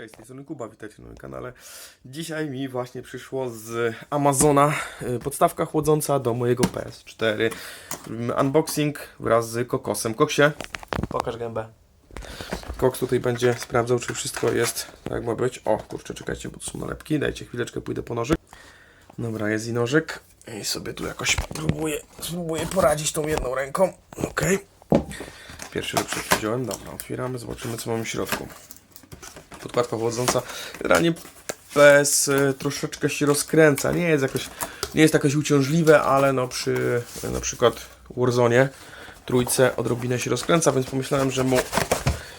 Cześć, z tej strony Kuba, witajcie na moim kanale. Dzisiaj mi właśnie przyszło z Amazona y, podstawka chłodząca do mojego PS4. Robimy unboxing wraz z kokosem. Koksie, pokaż gębę. Koks tutaj będzie sprawdzał, czy wszystko jest tak jak ma być. O, kurczę, czekajcie, bo to są nalepki. Dajcie chwileczkę, pójdę po nożyk. Dobra, jest i nożyk. I sobie tu jakoś próbuję, spróbuję poradzić tą jedną ręką. Okej. Pierwszy lepszy wziąłem. Dobra, otwieramy, zobaczymy co mamy w środku podkładka chłodząca. Generalnie PS y, troszeczkę się rozkręca. Nie jest jakoś, nie jest jakoś uciążliwe, ale no przy na przykład Warzone trójce odrobinę się rozkręca, więc pomyślałem, że mu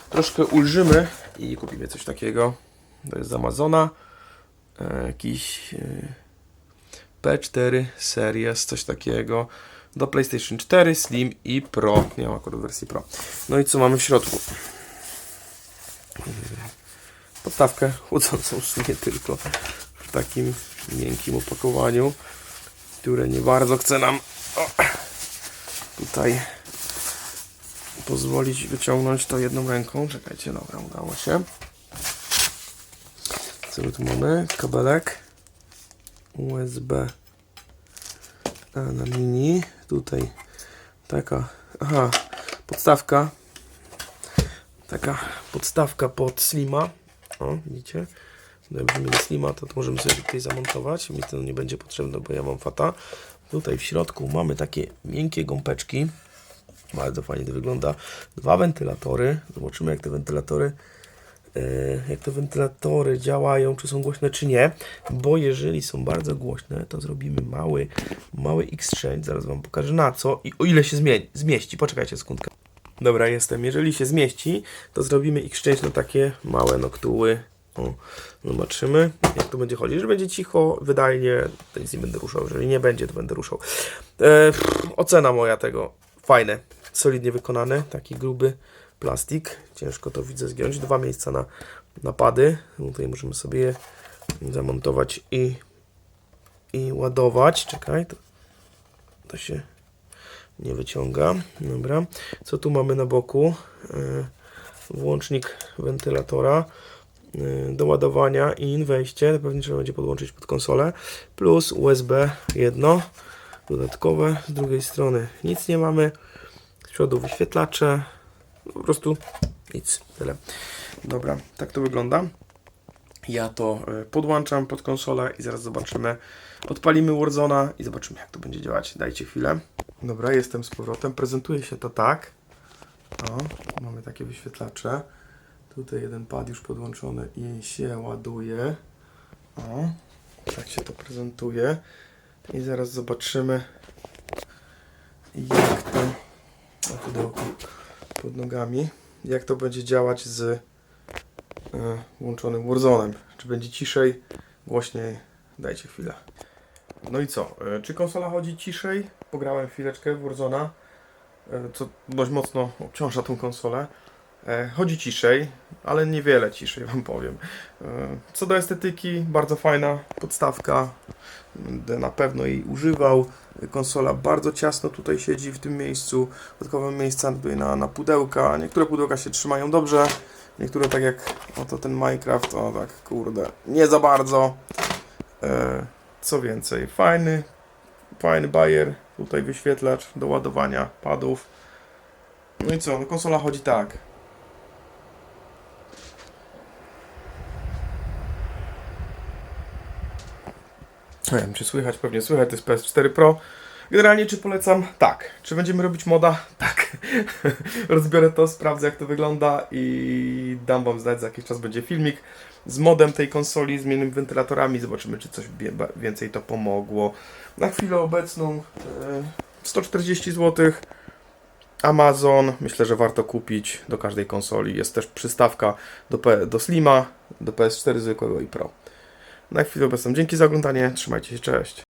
troszkę ulżymy i kupimy coś takiego. To jest z Amazona. E, jakiś e, P4 Series, coś takiego. Do PlayStation 4, Slim i Pro. Mam akurat wersji Pro. No i co mamy w środku? Podstawkę chłodzącą w sumie tylko w takim miękkim opakowaniu, które nie bardzo chce nam o, tutaj pozwolić wyciągnąć to jedną ręką. Czekajcie, dobra, udało się. Co tu mamy? Kabelek USB A na mini. Tutaj taka, aha, podstawka taka podstawka pod slima o, widzicie? Mieli slima, to, to możemy sobie tutaj zamontować. Mi to nie będzie potrzebne, bo ja mam fata. Tutaj w środku mamy takie miękkie gąbeczki. Bardzo fajnie to wygląda. Dwa wentylatory. Zobaczymy, jak te wentylatory e, jak te wentylatory działają, czy są głośne, czy nie, bo jeżeli są bardzo głośne, to zrobimy mały, mały exchange, zaraz Wam pokażę na co i o ile się zmie- zmieści. Poczekajcie sekundkę. Dobra, jestem. Jeżeli się zmieści, to zrobimy exchange na takie małe noktuły. O, zobaczymy, jak to będzie chodzić. Jeżeli będzie cicho, wydajnie, to nic nie będę ruszał. Jeżeli nie będzie, to będę ruszał. E, pff, ocena moja tego. Fajne, solidnie wykonane. Taki gruby plastik. Ciężko to widzę zgiąć. Dwa miejsca na napady. Tutaj możemy sobie je zamontować i, i ładować. Czekaj, to, to się nie wyciąga. Dobra. Co tu mamy na boku? Yy, Włącznik wentylatora yy, do ładowania i wejście. Pewnie trzeba będzie podłączyć pod konsolę. Plus USB jedno dodatkowe. Z drugiej strony nic nie mamy. Z przodu wyświetlacze. Po prostu nic. Tyle. Dobra, tak to wygląda. Ja to y, podłączam pod konsolę i zaraz zobaczymy. Odpalimy Warzona i zobaczymy jak to będzie działać. Dajcie chwilę. Dobra, jestem z powrotem. Prezentuje się to tak. O, mamy takie wyświetlacze. Tutaj jeden pad już podłączony i się ładuje. O, tak się to prezentuje. I zaraz zobaczymy jak to o pudełko pod nogami. Jak to będzie działać z e, włączonym Warzone'em. Czy będzie ciszej, głośniej? Dajcie chwilę. No i co? E, Czy konsola chodzi ciszej? Pograłem chwileczkę w Warzona, e, co dość mocno obciąża tą konsolę. E, Chodzi ciszej, ale niewiele ciszej wam powiem. Co do estetyki, bardzo fajna podstawka. Będę na pewno jej używał. Konsola bardzo ciasno tutaj siedzi w tym miejscu. Dodatkowe miejsca jakby na, na pudełka. Niektóre pudełka się trzymają dobrze. Niektóre tak jak oto ten Minecraft, o tak kurde, nie za bardzo. Co więcej, fajny, fajny bajer, tutaj wyświetlacz do ładowania padów. No i co, no konsola chodzi tak. Nie wiem, czy słychać, pewnie słychać, to jest PS4 Pro. Generalnie, czy polecam? Tak. Czy będziemy robić moda? Tak. Rozbiorę to, sprawdzę jak to wygląda i dam Wam znać, za jakiś czas będzie filmik z modem tej konsoli, z innymi wentylatorami. Zobaczymy, czy coś więcej to pomogło. Na chwilę obecną e, 140 zł. Amazon, myślę, że warto kupić do każdej konsoli. Jest też przystawka do, P- do Slima, do PS4 zwykłego i Pro. Na chwilę obecną dzięki za oglądanie, trzymajcie się, cześć.